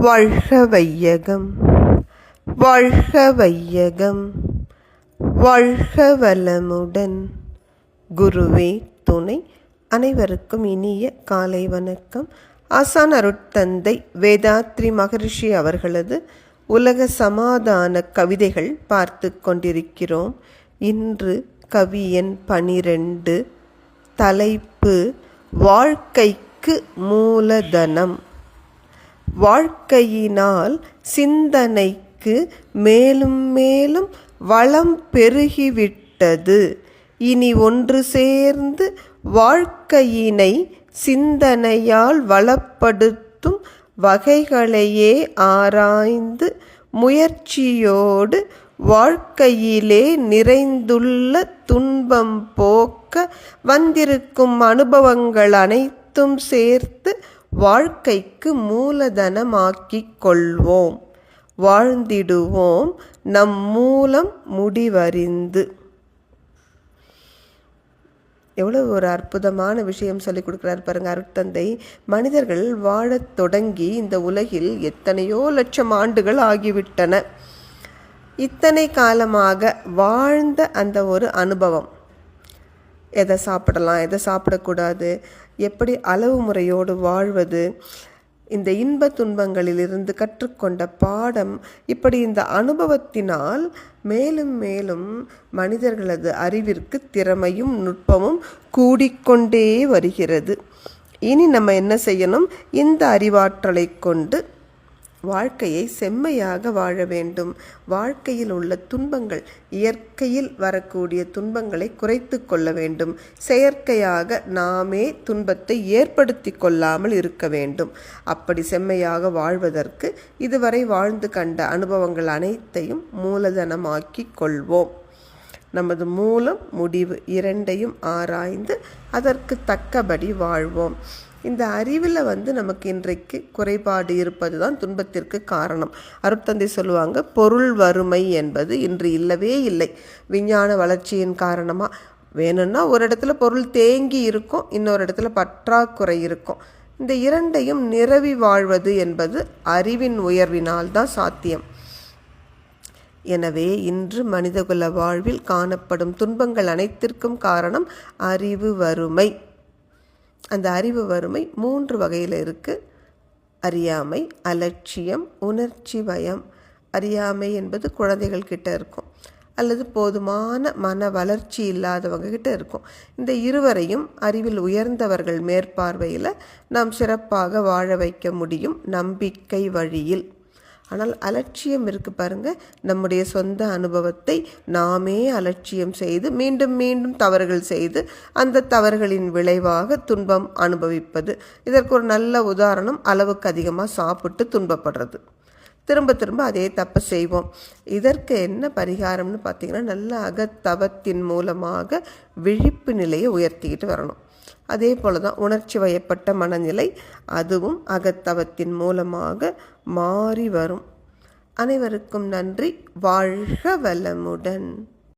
வாழ்க வையகம் வாழ்க வையகம் வாழ்க வளமுடன் குருவே துணை அனைவருக்கும் இனிய காலை வணக்கம். ஆசான் அருட்தந்தை வேதாத்ரி மகரிஷி அவர்களது உலக சமாதான கவிதைகள் பார்த்து கொண்டிருக்கிறோம். இன்று கவி எண் பனிரெண்டு தலைப்பு வாழ்க்கைக்கு மூலதனம் வாழ்க்கையினால் சிந்தனைக்கு மேலும் மேலும் வளம் பெருகிவிட்டது. இனி ஒன்று சேர்ந்து வாழ்க்கையினை சிந்தனையால் வளப்படுத்தும் வகைகளையே ஆராய்ந்து முயற்சியோடு வாழ்க்கையிலே நிறைந்துள்ள துன்பம் போக்க வந்திருக்கும் அனுபவங்கள் அனைத்தும் சேர்த்து வாழ்க்கைக்கு மூலதனமாக்கிக் கொள்வோம். வாழ்ந்திடுவோம் நம் மூலம் முடிவறிந்து. எவ்வளோ ஒரு அற்புதமான விஷயம் சொல்லிக் கொடுக்குறாரு பாருங்க அருட்தந்தை. மனிதர்கள் வாழத் தொடங்கி இந்த உலகில் எத்தனையோ லட்சம் ஆண்டுகள் ஆகிவிட்டன. இத்தனை காலமாக வாழ்ந்த அந்த ஒரு அனுபவம். எதை சாப்பிடலாம் எதை சாப்பிடக்கூடாது எப்படி அளவு முறையோடு வாழ்வது இந்த இன்ப துன்பங்களிலிருந்து கற்றுக்கொண்ட பாடம் இப்படி இந்த அனுபவத்தினால் மேலும் மேலும் மனிதர்களது அறிவிற்கு திறமையும் நுட்பமும் கூடிக்கொண்டே வருகிறது. இனி நம்ம என்ன செய்யணும்? இந்த அறிவாற்றலை கொண்டு வாழ்க்கையை செம்மையாக வாழ வேண்டும். வாழ்க்கையில் உள்ள துன்பங்கள் இயற்கையில் வரக்கூடிய துன்பங்களை குறைத்து கொள்ள வேண்டும். செயற்கையாக நாமே துன்பத்தை ஏற்படுத்தி கொள்ளாமல் இருக்க வேண்டும். அப்படி செம்மையாக வாழ்வதற்கு இதுவரை வாழ்ந்து கண்ட அனுபவங்கள் அனைத்தையும் மூலதனமாக்கி கொள்வோம். நமது மூலம் முடிவு இரண்டையும் ஆராய்ந்து அதற்கு தக்கபடி வாழ்வோம். இந்த அறிவில் வந்து நமக்கு இன்றைக்கு குறைபாடு இருப்பது தான் துன்பத்திற்கு காரணம். அருட்தந்தை சொல்லுவாங்க பொருள் வறுமை என்பது இன்று இல்லவே இல்லை. விஞ்ஞான வளர்ச்சியின் காரணமாக வேணும்னா ஒரு இடத்துல பொருள் தேங்கி இருக்கும் இன்னொரு இடத்துல பற்றாக்குறை இருக்கும். இந்த இரண்டையும் நிரவி வாழ்வது என்பது அறிவின் உயர்வினால் தான் சாத்தியம். எனவே இன்று மனிதகுல வாழ்வில் காணப்படும் துன்பங்கள் அனைத்திற்கும் காரணம் அறிவு வறுமை. அந்த அறிவு வறுமை மூன்று வகையில் இருக்குது அறியாமை அலட்சியம் உணர்ச்சி பயம். அறியாமை என்பது குழந்தைகள் கிட்ட இருக்கும். அல்லது போதுமான மன வளர்ச்சி இல்லாதவங்க கிட்ட இருக்கும். இந்த இருவரையும் அறிவில் உயர்ந்தவர்கள் மேற்பார்வையில் நாம் சிறப்பாக வாழ வைக்க முடியும் நம்பிக்கை வழியில். ஆனால் அலட்சியம் இருக்குது பாருங்கள் நம்முடைய சொந்த அனுபவத்தை நாமே அலட்சியம் செய்து மீண்டும் மீண்டும் தவறுகள் செய்து அந்த தவறுகளின் விளைவாக துன்பம் அனுபவிப்பது. இதற்கு ஒரு நல்ல உதாரணம் அளவுக்கு அதிகமாக சாப்பிட்டு துன்பப்படுறது. திரும்ப திரும்ப அதே தப்பை செய்வோம். இதற்கு என்ன பரிகாரம்னு பார்த்திங்கன்னா நல்ல அகத்தவத்தின் மூலமாக விழிப்பு நிலையை உயர்த்திக்கிட்டு வரணும். அதே போல தான் உணர்ச்சி வயப்பட்ட மனநிலை அதுவும் அகத்தவத்தின் மூலமாக மாறி வரும். அனைவருக்கும் நன்றி. வாழ்க வளமுடன்.